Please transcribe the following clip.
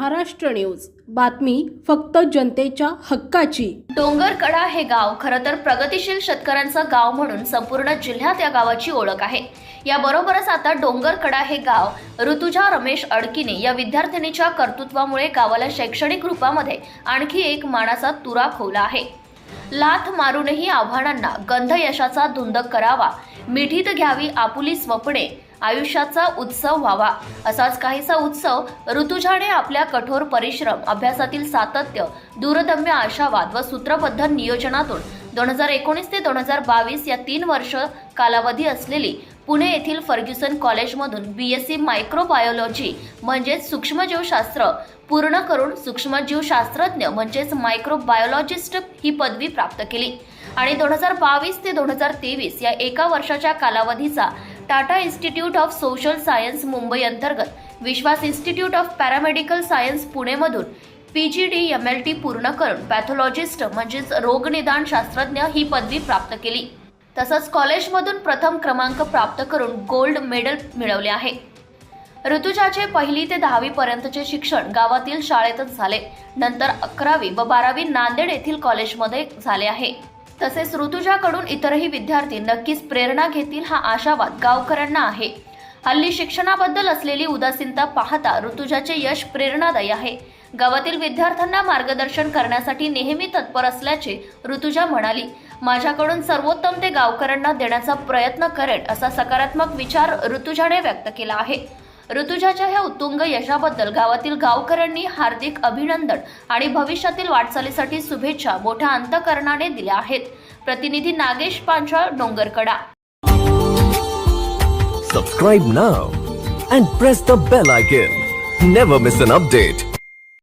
Maharashtra news. बातमी फक्त जनतेच्या हक्काची. डोंगरकडा हे गाव खरं तर प्रगतिशील शेतकऱ्यांचं गाव म्हणून संपूर्ण जिल्ह्यात या गावाची ओळख आहे. याबरोबरच आता डोंगरकडा हे गाव ऋतुजा रमेश अडकिने या विद्यार्थिनीच्या कर्तृत्वामुळे गावाला शैक्षणिक रूपामध्ये आणखी एक मानाचा तुरा खोवला आहे. लाथ मारूनही आव्हानांना गंध यशाचा धुंदक करावा मिठीत घ्यावी आपुली स्वप्ने आयुष्याचा उत्सव व्हावा. असाच काहीसा उत्सव ऋतुजाने आपल्या कठोर परिश्रम अभ्यासातील सातत्य दूरदम्य आशावाद व सूत्रबद्ध नियोजनातून दोन हजार एकोणीस ते दोन हजार बावीस या तीन वर्ष कालावधी असलेली पुणे येथील फर्ग्युसन कॉलेजमधून बी एस सी मायक्रोबायोलॉजी म्हणजेच सूक्ष्मजीवशास्त्र पूर्ण करून सूक्ष्मजीवशास्त्रज्ञ म्हणजेच मायक्रोबायोलॉजिस्ट ही पदवी प्राप्त केली. आणि दोन हजार बावीस ते दोन हजार तेवीस या एका वर्षाच्या कालावधीचा Tata institute of social science Mumbai अंतर्गत Vishwas institute of paramedical science पुणेमधून P G D M L T पूर्ण करून पॅथॉलॉजिस्ट म्हणजेच रोगनिदान शास्त्रज्ञ ही पदवी प्राप्त केली. तसंच कॉलेजमधून प्रथम क्रमांक प्राप्त करून गोल्ड मेडल मिळवले आहे. ऋतुजाचे पहिली ते दहावी पर्यंतचे शिक्षण गावातील शाळेतच झाले. नंतर अकरावी व बारावी नांदेड येथील कॉलेजमध्ये झाले आहे. तसेच ऋतुजाकडून इतरही विद्यार्थी नक्कीच प्रेरणा घेतील हा आशावाद गावकऱ्यांना आहे. हल्ली शिक्षणाबद्दल असलेली उदासीनता पाहता ऋतुजाचे यश प्रेरणादायी आहे. गावातील विद्यार्थ्यांना मार्गदर्शन करण्यासाठी नेहमी तत्पर असल्याचे ऋतुजा म्हणाली माझ्याकडून सर्वोत्तम ते गावकऱ्यांना देण्याचा प्रयत्न करेन असा सकारात्मक विचार ऋतुजाने व्यक्त केला आहे. ऋतुजाच्या ह्या उत्तुंग यशाबद्दल गावातील गावकऱ्यांनी हार्दिक अभिनंदन आणि भविष्यातील वाटचालीसाठी शुभेच्छा मोठ्या अंतकरणाने दिल्या आहेत. प्रतिनिधी Nagesh Panchal Dongarkada. Subscribe now and press the bell icon never miss an update